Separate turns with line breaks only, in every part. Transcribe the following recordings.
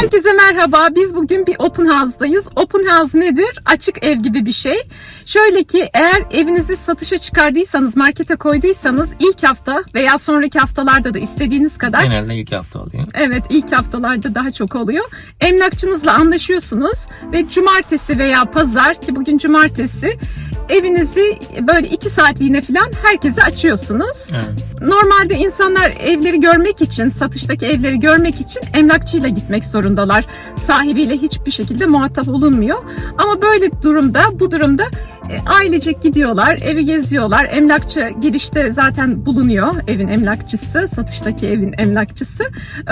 Herkese merhaba. Biz bugün bir open house'dayız. Open house nedir? Açık ev gibi bir şey. Şöyle ki eğer evinizi satışa çıkardıysanız, markete koyduysanız ilk hafta veya sonraki haftalarda da istediğiniz kadar
Genelde ilk hafta oluyor.
Evet ilk haftalarda daha çok oluyor. Emlakçınızla anlaşıyorsunuz ve cumartesi veya pazar ki bugün cumartesi evinizi böyle iki saatliğine falan herkese açıyorsunuz.
Evet.
Normalde insanlar evleri görmek için, satıştaki evleri görmek için emlakçıyla gitmek zorundalar. Sahibiyle hiçbir şekilde muhatap olunmuyor. Ama böyle durumda, bu durumda ailecek gidiyorlar, evi geziyorlar. Emlakçı girişte zaten bulunuyor, evin emlakçısı, satıştaki evin emlakçısı.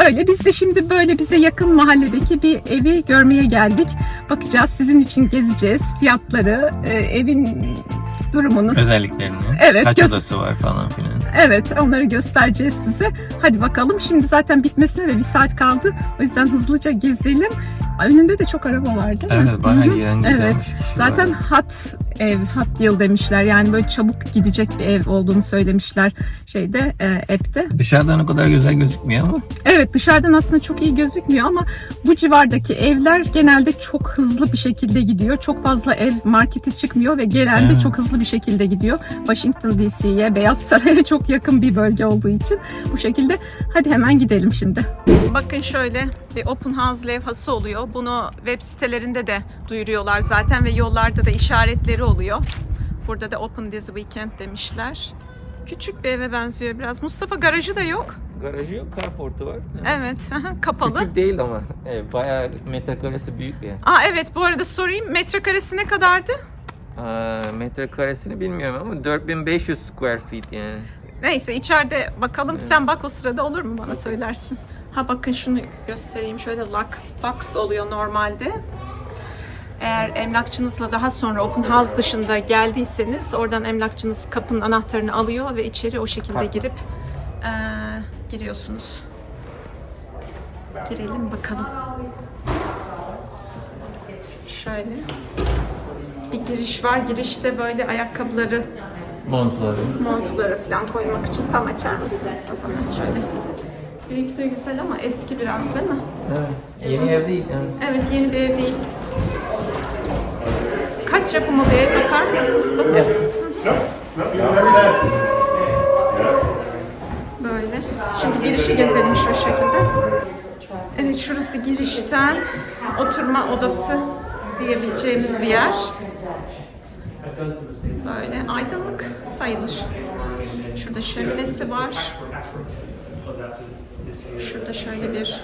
Öyle biz de şimdi böyle bize yakın mahalledeki bir evi görmeye geldik. Bakacağız, sizin için gezeceğiz. Fiyatları, e, evin durumunu.
Özelliklerini.
Evet,
Kaç
göz-
odası var falan filan.
Evet onları göstereceğiz size. Hadi bakalım şimdi zaten bitmesine de bir saat kaldı. O yüzden hızlıca gezelim. Önünde de çok araba var değil mi?
Evet bayağı giren
Evet.
kişi
Zaten
var.
hot ev, hot deal demişler. Yani böyle çabuk gidecek bir ev olduğunu söylemişler şeyde, e, app'te.
Dışarıdan o kadar güzel gözükmüyor ama
Evet dışarıdan aslında çok iyi gözükmüyor ama bu civardaki evler genelde çok hızlı bir şekilde gidiyor. Çok fazla ev markete çıkmıyor ve genelde
Evet.
çok hızlı bir şekilde gidiyor. Washington DC'ye, Beyaz Saray'a çok yakın bir bölge olduğu için bu şekilde. Hadi hemen gidelim şimdi. Bakın şöyle bir open house levhası oluyor. Bunu web sitelerinde de duyuruyorlar zaten ve yollarda da işaretleri oluyor. Burada da open this weekend demişler. Küçük bir eve benziyor biraz. Mustafa garajı da yok.
Garajı yok, carportu var.
Evet, kapalı.
Küçük değil ama e, bayağı metrekaresi büyük bir yer.
Aa evet bu arada sorayım metrekaresi ne kadardı?
Aa, metrekaresini bilmiyorum ama 4500 square feet yani.
Neyse içeride bakalım sen bak o sırada olur mu bana söylersin. Ha bakın şunu göstereyim şöyle lock box oluyor normalde. Eğer emlakçınızla daha sonra open house dışında geldiyseniz oradan emlakçınız kapının anahtarını alıyor ve içeri o şekilde girip eee, giriyorsunuz. Girelim bakalım. Şöyle bir giriş var. Girişte böyle ayakkabıları
Montları.
montları falan koymak için tam açar mısın Mustafa? Şöyle. Büyüklüğü güzel ama eski biraz değil mi?
Evet. Yeni ev değil yani.
Evet yeni bir ev değil. Kaç yapımı bir ev bakar mısın Mustafa? Böyle. Şimdi girişi gezelim şu şekilde. Evet şurası girişten oturma odası diyebileceğimiz bir yer. Böyle aydınlık sayılır. Şurada şöminesi var. Şurada şöyle bir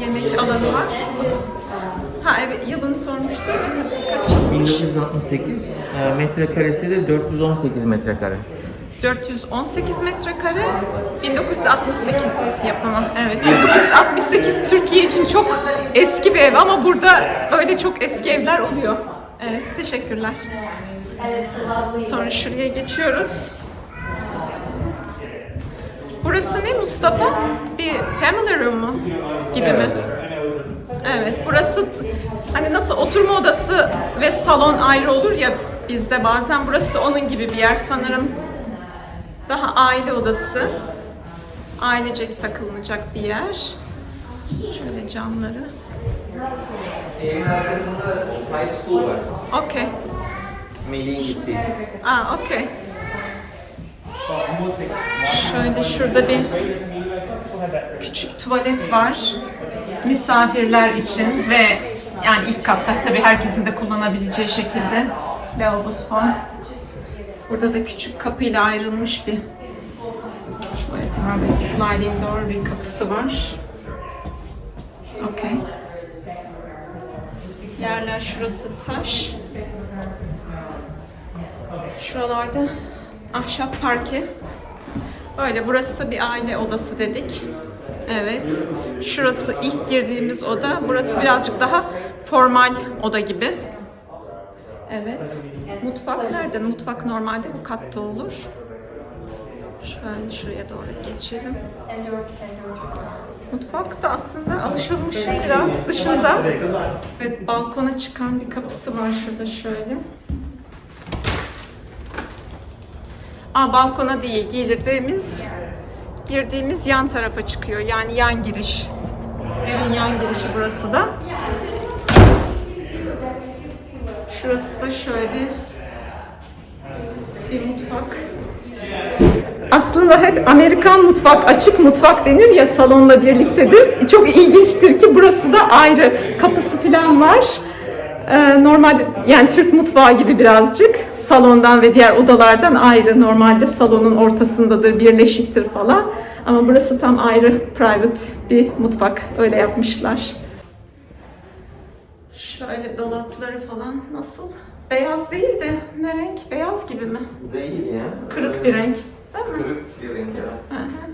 yemek alanı var. Ha evet yılını. Kaç yılmış?
1968, e, metrekaresi de 418 metrekare.
418 metrekare 1968 yapımı. Evet 1968 Türkiye için çok eski bir ev ama burada öyle çok eski evler oluyor. Evet teşekkürler. Sonra şuraya geçiyoruz. Burası ne Mustafa? Bir family room mu? Gibi mi? Evet, burası hani nasıl oturma odası ve salon ayrı olur ya bizde bazen burası da onun gibi bir yer sanırım. Daha aile odası. Ailecek takılınacak bir yer. Şöyle camları.
Evin arkasında high school var.
Okey.
Melih'in gittiği.
Aa, okey. Şöyle şurada bir küçük tuvalet var. Misafirler için ve yani ilk katta tabii herkesin de kullanabileceği şekilde lavabosu falan. Burada da küçük kapıyla ayrılmış bir tuvalet var. Bir sliding door bir kapısı var. Okey. Yerler şurası taş. Şuralarda ahşap parke. Böyle burası bir aile odası dedik. Evet. Şurası ilk girdiğimiz oda. Burası birazcık daha formal oda gibi. Evet. Mutfak nerede? Mutfak normalde bu katta olur. Şöyle şuraya doğru geçelim. Mutfak da aslında alışılmış biraz dışında. Evet balkona çıkan bir kapısı var şurada şöyle. Aa, balkona değil, girdiğimiz girdiğimiz yan tarafa çıkıyor. Yani yan giriş. Evin yan girişi burası da. Şurası da şöyle bir mutfak. Aslında hep Amerikan mutfak, açık mutfak denir ya salonla birliktedir. Çok ilginçtir ki burası da ayrı. Kapısı falan var. Ee, normalde yani Türk mutfağı gibi birazcık salondan ve diğer odalardan ayrı. Normalde salonun ortasındadır, birleşiktir falan. Ama burası tam ayrı private bir mutfak. Öyle yapmışlar. Şöyle dolapları falan nasıl? Beyaz değil de ne renk? Beyaz gibi mi?
Değil ya.
Kırık bir renk. Değil mi?
Kırık bir renk ya.
Hı hı.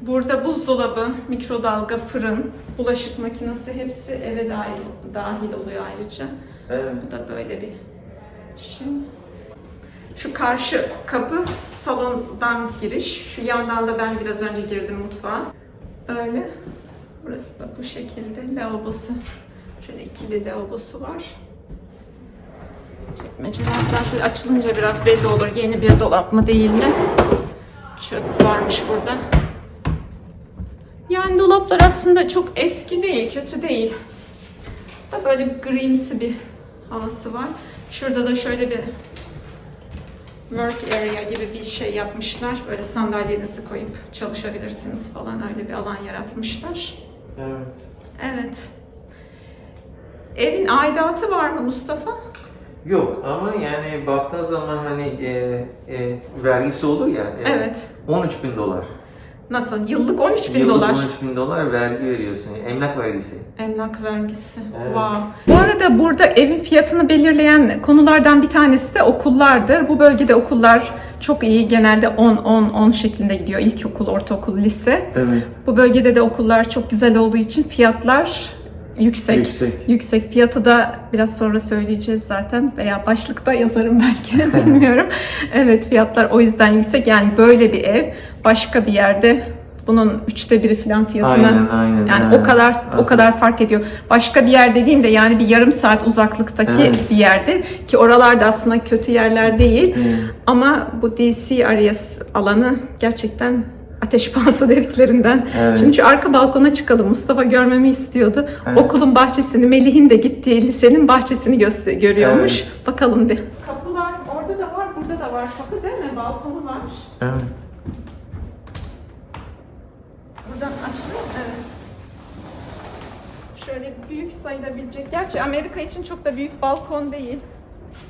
Burada buzdolabı, mikrodalga, fırın, bulaşık makinesi hepsi eve dahil, dahil oluyor ayrıca.
Evet.
Bu da böyle bir şey. Şu karşı kapı salondan giriş. Şu yandan da ben biraz önce girdim mutfağa. Böyle. Burası da bu şekilde. Lavabosu. Şöyle ikili lavabosu var. Çekmeceler falan şöyle açılınca biraz belli olur. Yeni bir dolap mı değil mi? Çöp varmış burada. Yani dolaplar aslında çok eski değil, kötü değil. Da böyle bir grimsi bir havası var. Şurada da şöyle bir work area gibi bir şey yapmışlar. Böyle sandalyenizi koyup çalışabilirsiniz falan öyle bir alan yaratmışlar.
Evet.
Evet. Evin aidatı var mı Mustafa?
Yok ama yani baktığın zaman hani e, e, vergisi olur ya. e,
Evet.
13 bin dolar.
Nasıl? Yıllık 13 bin
Yıllık
dolar.
13 bin dolar vergi veriyorsun. Emlak vergisi.
Emlak vergisi.
Evet.
Wow. Bu arada burada evin fiyatını belirleyen konulardan bir tanesi de okullardır. Bu bölgede okullar çok iyi. Genelde 10-10-10 şeklinde gidiyor. İlkokul, ortaokul, lise.
Evet.
Bu bölgede de okullar çok güzel olduğu için fiyatlar yüksek.
Yüksek.
Yüksek. Fiyatı da biraz sonra söyleyeceğiz zaten veya başlıkta yazarım belki bilmiyorum. evet fiyatlar o yüzden yüksek. Yani böyle bir ev başka bir yerde bunun üçte biri falan fiyatına
Aynen, aynen,
yani
aynen.
o kadar o
Aynen.
kadar fark ediyor. Başka bir yer dediğimde yani bir yarım saat uzaklıktaki
Evet.
bir yerde ki oralarda aslında kötü yerler değil.
Evet.
Ama bu DC Areas alanı gerçekten ateş pahası dediklerinden.
Evet.
Şimdi şu arka balkona çıkalım. Mustafa görmemi istiyordu.
Evet.
Okulun bahçesini, Melih'in de gittiği lisenin bahçesini göster- görüyormuş. Bakalım bir. Kapılar orada da var, burada da var. Kapı değil mi? Balkonu var.
Evet.
Buradan açılıyor mu? Evet. Şöyle büyük sayılabilecek. Gerçi Amerika için çok da büyük balkon değil.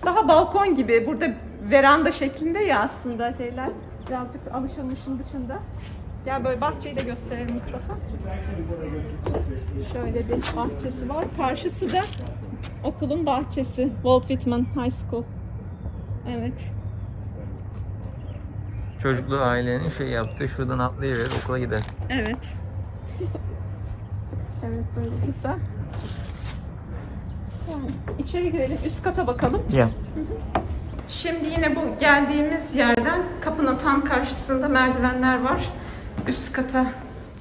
Daha balkon gibi. Burada veranda şeklinde ya aslında şeyler. Birazcık alışılmışın dışında. Gel böyle bahçeyi de gösterelim Mustafa. Şöyle bir bahçesi var. Karşısı da okulun bahçesi. Walt Whitman High School. Evet.
Çocuklu ailenin şey yaptı. Şuradan atlayıverir okula gider.
Evet. evet böyle güzel. Yani içeri girelim, üst kata bakalım.
Ya.
Şimdi yine bu geldiğimiz yerden kapının tam karşısında merdivenler var. Üst kata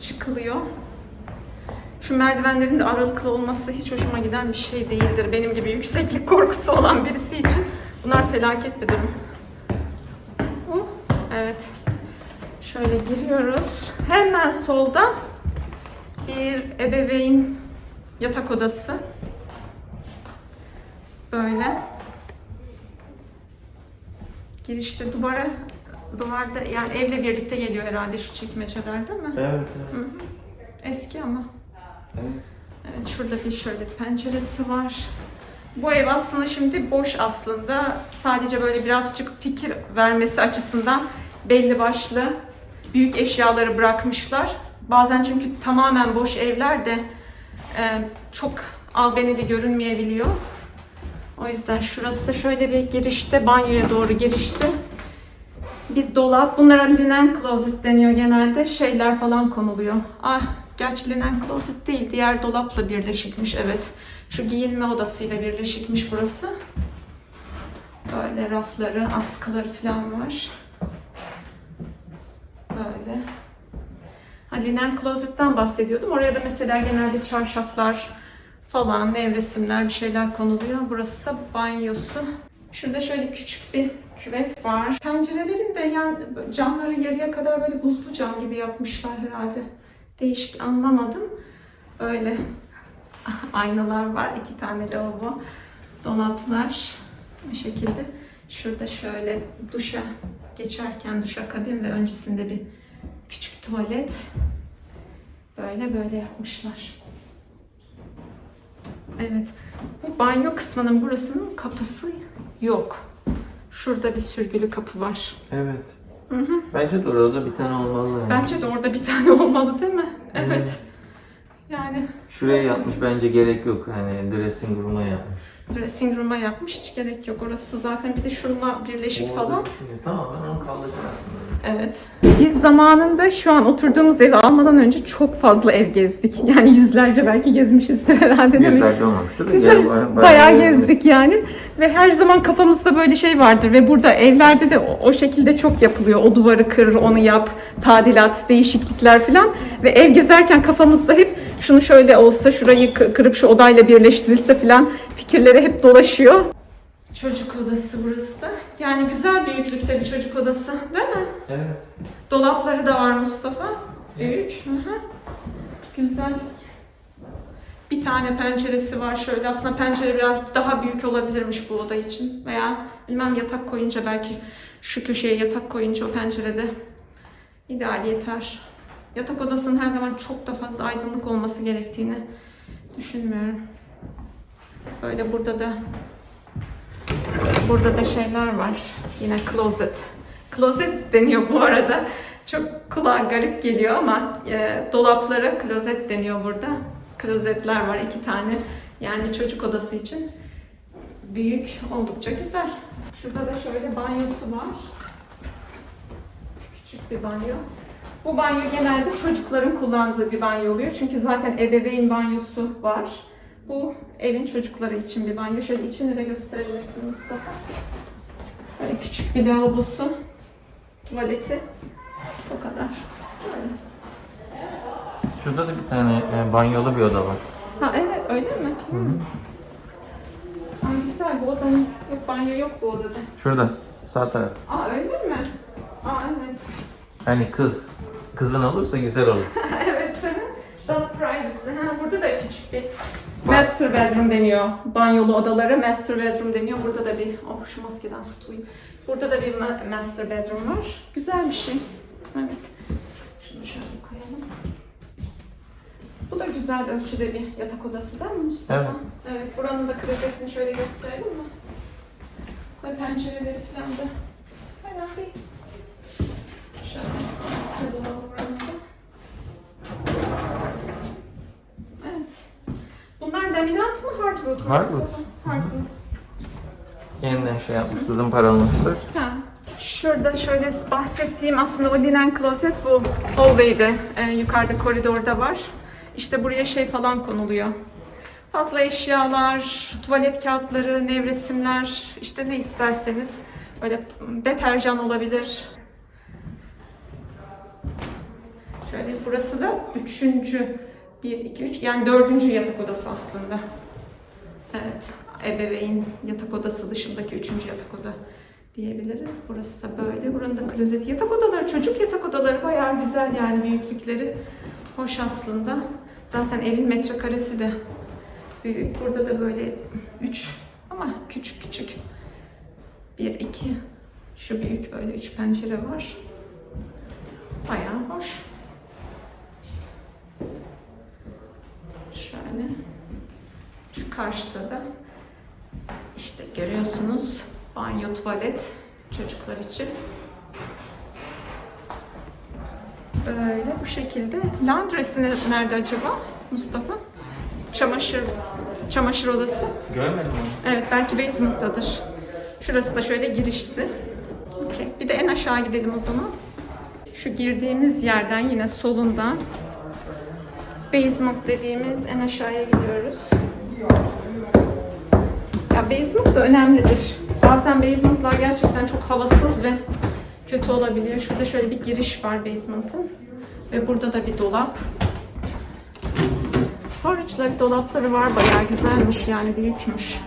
çıkılıyor. Şu merdivenlerin de aralıklı olması hiç hoşuma giden bir şey değildir. Benim gibi yükseklik korkusu olan birisi için bunlar felaket bir durum. Evet. Şöyle giriyoruz. Hemen solda bir ebeveyn yatak odası. Böyle. Girişte duvara duvarda yani evle birlikte geliyor herhalde şu çekmeceler değil mi?
Evet.
Eski ama.
evet.
Evet şurada bir şöyle penceresi var. Bu ev aslında şimdi boş aslında. Sadece böyle birazcık fikir vermesi açısından belli başlı büyük eşyaları bırakmışlar. Bazen çünkü tamamen boş evler de e, çok albenili görünmeyebiliyor. O yüzden şurası da şöyle bir girişte, banyoya doğru girişte bir dolap. Bunlara linen closet deniyor genelde. Şeyler falan konuluyor. Ah, gerçi linen closet değil. Diğer dolapla birleşikmiş evet. Şu giyinme odasıyla birleşikmiş burası. Böyle rafları, askıları falan var. Böyle. Ha, linen closet'tan bahsediyordum. Oraya da mesela genelde çarşaflar falan, nevresimler bir şeyler konuluyor. Burası da banyosu. Şurada şöyle küçük bir küvet var. Pencerelerin de yan camları yarıya kadar böyle buzlu cam gibi yapmışlar herhalde. değişik anlamadım. Öyle aynalar var. iki tane lavabo. Dolaplar. Bu şekilde. Şurada şöyle duşa geçerken duşa kabin ve öncesinde bir küçük tuvalet. Böyle böyle yapmışlar. Evet. Bu banyo kısmının burasının kapısı yok. Şurada bir sürgülü kapı var.
Evet. Bence de orada bir tane olmalı yani.
Bence de orada bir tane olmalı değil mi? Evet. Yani
Şuraya yapmış bence gerek yok. Hani dressing room'a yapmış.
dressing room'a yapmış hiç gerek yok. Orası zaten bir de şununla birleşik falan.
Orada düşünüyor. Tamam ben onu kaldıracağım aslında.
Evet. Biz zamanında şu an oturduğumuz evi almadan önce çok fazla ev gezdik. Yani yüzlerce belki gezmişizdir herhalde değil mi?
Yüzlerce olmamıştır. da
Güzel.
bayağı-
gezdik yani. Ve her zaman kafamızda böyle şey vardır ve burada evlerde de o, o şekilde çok yapılıyor. O duvarı kır, onu yap, tadilat, değişiklikler falan. Ve ev gezerken kafamızda hep şunu şöyle olsa, şurayı kı- kırıp şu odayla birleştirilse falan fikirleri hep dolaşıyor. Çocuk odası burası da. Yani güzel büyüklükte bir çocuk odası değil mi?
Evet.
Dolapları da var Mustafa. Büyük. Hı hı. Güzel. Bir tane penceresi var şöyle. Aslında pencere biraz daha büyük olabilirmiş bu oda için. Veya bilmem yatak koyunca belki şu köşeye yatak koyunca o pencerede ideal yeter. Yatak odasının her zaman çok da fazla aydınlık olması gerektiğini düşünmüyorum. Böyle burada da Burada da şeyler var. Yine closet. Closet deniyor bu arada. Çok kulağa garip geliyor ama e, dolaplara klozet deniyor burada. Klozetler var iki tane. Yani çocuk odası için büyük, oldukça güzel. Şurada da şöyle banyosu var. Küçük bir banyo. Bu banyo genelde çocukların kullandığı bir banyo oluyor. Çünkü zaten ebeveyn banyosu var. Bu evin çocukları için bir banyo. Şöyle içini de gösterebilirsin Mustafa. Böyle küçük bir lavabosu, tuvaleti. O kadar. Böyle.
Şurada da bir tane e, banyolu bir oda var.
Ha evet öyle mi? Hı. Aa, güzel bu odanın yok banyo yok bu odada.
Şurada. Sağ taraf.
Aa öyle mi? Aa evet.
Hani kız. Kızın olursa güzel olur.
evet. Daha privacy. Ha, burada da küçük bir master bedroom deniyor. Banyolu odalara master bedroom deniyor. Burada da bir, oh şu maskeden kurtulayım. Burada da bir ma- master bedroom var. Güzel bir şey. Evet. Şunu şöyle koyalım. Bu da güzel ölçüde bir yatak odası değil mi Mustafa?
Evet.
Evet. Buranın da klozetini şöyle gösterelim mi? Ve pencereleri falan da bir şöyle Evet. Bunlar laminat mı hardwood mu?
Hardwood.
Hardwood.
Yeniden şey yapmış. Kızın paralamıştır.
Ha. Şurada şöyle bahsettiğim aslında o linen klozet bu hallway'de e, yukarıda koridorda var. İşte buraya şey falan konuluyor. Fazla eşyalar, tuvalet kağıtları, nevresimler, işte ne isterseniz. Böyle deterjan olabilir. Şöyle burası da üçüncü, bir, iki, üç, yani dördüncü yatak odası aslında. Evet, ebeveyn yatak odası dışındaki üçüncü yatak oda diyebiliriz. Burası da böyle. Buranın da klozeti. Yatak odaları, çocuk yatak odaları bayağı güzel yani büyüklükleri. Hoş aslında. Zaten evin metrekaresi de büyük. Burada da böyle üç ama küçük küçük. Bir, iki. Şu büyük böyle üç pencere var. Bayağı hoş. Şöyle. Şu karşıda da işte görüyorsunuz banyo, tuvalet çocuklar için. Böyle bu şekilde. Laundry'si ne- nerede acaba Mustafa? Çamaşır çamaşır odası.
Görmedin mi?
Evet belki basement'tadır. Şurası da şöyle girişti. Okey. Bir de en aşağı gidelim o zaman. Şu girdiğimiz yerden yine solundan basement dediğimiz en aşağıya gidiyoruz. Ya basement da önemlidir. Bazen basement'lar gerçekten çok havasız ve kötü olabiliyor. Şurada şöyle bir giriş var basement'ın. Ve burada da bir dolap. Storage'ları, dolapları var. Bayağı güzelmiş yani büyükmüş.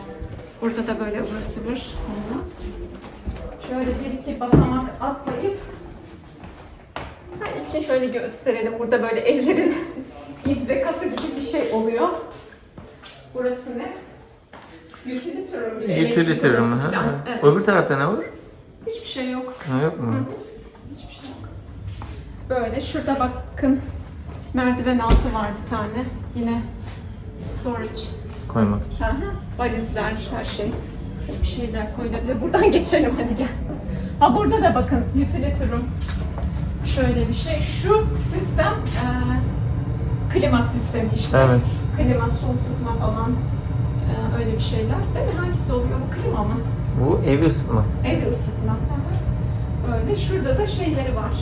Burada da böyle ıvır zıvır. Şöyle bir iki basamak atlayıp Peki şöyle gösterelim. Burada böyle evlerin izbe katı gibi bir şey oluyor. Burası ne? Utility room gibi.
Utility room. ha.
Evet.
Öbür tarafta ne var?
Hiçbir şey yok.
Ha, yok mu?
Hiçbir şey yok. Böyle şurada bakın merdiven altı var bir tane. Yine storage.
Koymak için.
Aha, valizler, her şey. Bir şeyler koyulabilir. Buradan geçelim hadi gel. Ha burada da bakın utility room. Şöyle bir şey. Şu sistem e, klima sistemi işte.
Evet.
Klima, su ısıtma falan. e, öyle bir şeyler. Değil mi? Hangisi oluyor? Bu klima mı?
Bu evi ısıtma.
Ev ısıtma. Böyle. Şurada da şeyleri var.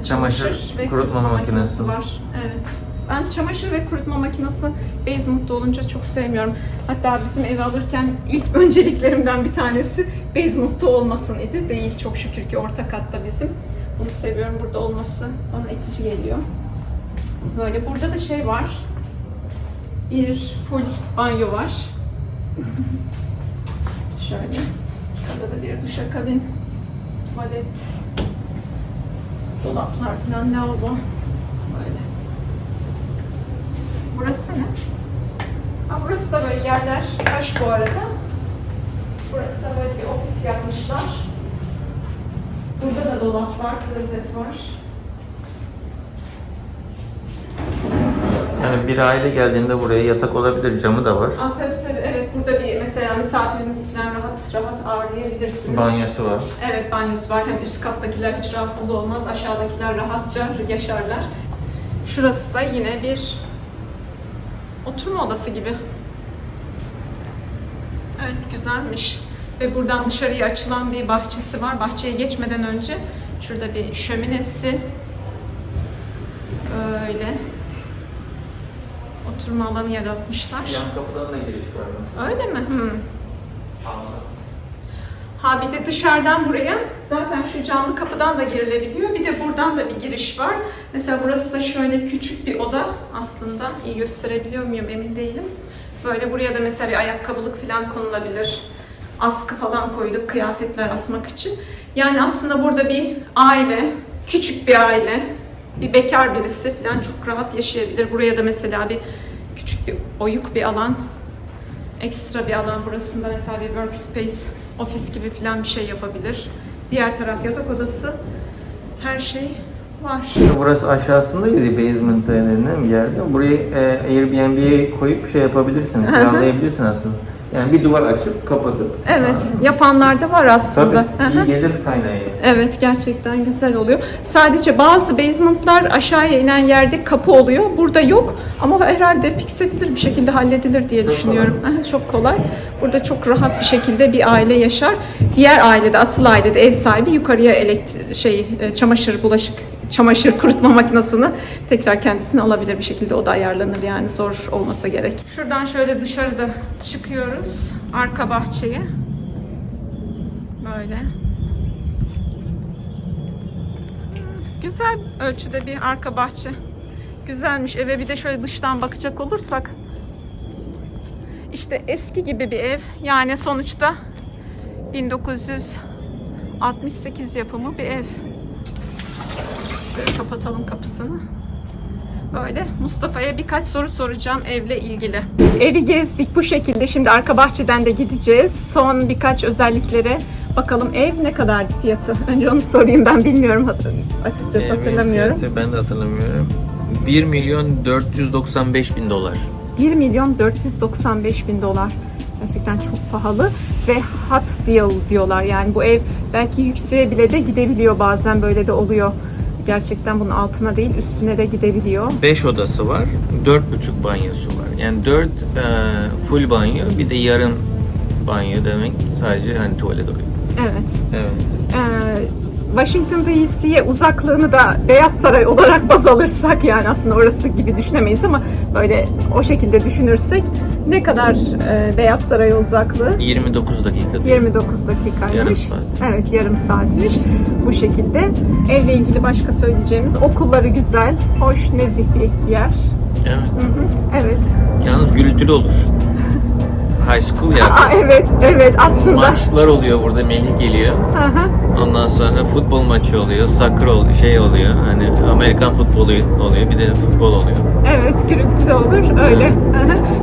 Ee,
Çamaşır, kurutma makinesi.
var. Evet. Ben çamaşır ve kurutma makinesi basement'ta olunca çok sevmiyorum. Hatta bizim evi alırken ilk önceliklerimden bir tanesi basement'ta olmasın idi. Değil çok şükür ki orta katta bizim. Bunu seviyorum. Burada olması bana itici geliyor. Böyle burada da şey var. Bir full banyo var. Şöyle. Şurada da bir duşakabin, tuvalet, dolaplar falan lavabo. Böyle. Burası ne? Ha, burası da böyle yerler taş bu arada. Burası da böyle bir ofis yapmışlar. Burada da dolap var, klozet var.
Yani bir aile geldiğinde buraya yatak olabilir. Camı da var.
Aa, tabii tabii evet burada bir mesela misafirinizi falan rahat rahat ağırlayabilirsiniz.
Banyosu var.
Evet banyosu var. Hem üst kattakiler hiç rahatsız olmaz. Aşağıdakiler rahatça yaşarlar. Şurası da yine bir oturma odası gibi. Evet güzelmiş. Ve buradan dışarıya açılan bir bahçesi var. Bahçeye geçmeden önce şurada bir şöminesi. Öyle. Oturma alanı yaratmışlar.
Yan kapıdan da giriş var mesela.
Öyle mi? Hmm. Ha bir de dışarıdan buraya zaten şu camlı kapıdan da girilebiliyor. Bir de buradan da bir giriş var. Mesela burası da şöyle küçük bir oda aslında. İyi gösterebiliyor muyum emin değilim. Böyle buraya da mesela bir ayakkabılık falan konulabilir. Askı falan koyduk kıyafetler asmak için. Yani aslında burada bir aile, küçük bir aile, bir bekar birisi falan çok rahat yaşayabilir. Buraya da mesela bir küçük bir oyuk bir alan ekstra bir alan burasında mesela bir workspace, ofis gibi falan bir şey yapabilir. Diğer taraf yatak odası. Her şey var.
Burası aşağısındayız ya basement'ta yani bir yerde. Burayı e, Airbnb'ye koyup şey yapabilirsin, kiralayabilirsin aslında. Yani bir duvar açıp kapatıp.
Evet,
Ha.
yapanlar da var aslında.
Tabii, iyi gelir kaynağı.
Evet gerçekten güzel oluyor. Sadece bazı basementlar aşağıya inen yerde kapı oluyor. Burada yok ama herhalde fix edilir bir şekilde halledilir diye
Çok
düşünüyorum. Aha, Çok kolay. Burada çok rahat bir şekilde bir aile yaşar. Diğer ailede, asıl ailede ev sahibi yukarıya elektri şey e, çamaşır, bulaşık, çamaşır kurutma makinesini tekrar kendisine alabilir bir şekilde o da ayarlanır yani zor olmasa gerek. Şuradan şöyle dışarıda çıkıyoruz arka bahçeye. Böyle. Güzel ölçüde bir arka bahçe. Güzelmiş. Eve bir de şöyle dıştan bakacak olursak. işte eski gibi bir ev. Yani sonuçta 1968 yapımı bir ev. Şöyle kapatalım kapısını. Böyle Mustafa'ya birkaç soru soracağım evle ilgili. Evi gezdik bu şekilde. Şimdi arka bahçeden de gideceğiz. Son birkaç özelliklere bakalım. Ev ne kadardı fiyatı? Önce onu sorayım ben bilmiyorum açıkçası
Evin
hatırlamıyorum.
fiyatı Ben de hatırlamıyorum. 1 milyon 495 bin dolar.
1 milyon 495 bin dolar. Gerçekten çok pahalı ve hot deal diyorlar. Yani bu ev belki yükseğe bile de gidebiliyor bazen böyle de oluyor. Gerçekten bunun altına değil üstüne de gidebiliyor.
5 odası var, 4,5 banyosu var. Yani 4 full banyo, bir de yarım banyo demek sadece hani tuvalet oluyor.
Evet.
Evet.
Ee, Washington DC'ye uzaklığını da Beyaz Saray olarak baz alırsak yani aslında orası gibi düşünemeyiz ama böyle o şekilde düşünürsek ne kadar e, Beyaz Saray uzaklığı?
29 dakika.
29 dakikaymış.
Yarım saat.
Evet yarım saatmiş. Bu şekilde. Evle ilgili başka söyleyeceğimiz okulları güzel, hoş, nezih bir yer.
Evet.
Hı hı, Evet.
Yalnız gürültülü olur. High School ya.
Aa, evet, evet aslında.
Maçlar oluyor burada. Melih geliyor.
Hı.
Ondan sonra futbol maçı oluyor. Soccer oluyor. Şey oluyor. Hani Amerikan futbolu oluyor. Bir de futbol oluyor.
Evet, gürültü de olur. Öyle. Hı.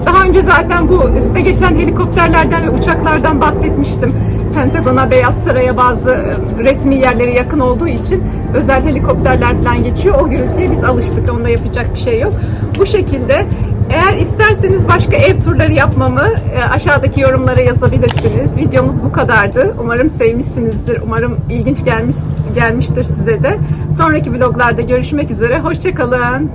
Daha önce zaten bu üste geçen helikopterlerden ve uçaklardan bahsetmiştim. Pentagon'a, Beyaz Saray'a bazı e, resmi yerlere yakın olduğu için özel helikopterler falan geçiyor. O gürültüye biz alıştık. Onda yapacak bir şey yok. Bu şekilde eğer isterseniz başka ev turları yapmamı e, aşağıdaki yorumlara yazabilirsiniz. Videomuz bu kadardı. Umarım sevmişsinizdir. Umarım ilginç gelmiş gelmiştir size de. Sonraki vloglarda görüşmek üzere. Hoşçakalın.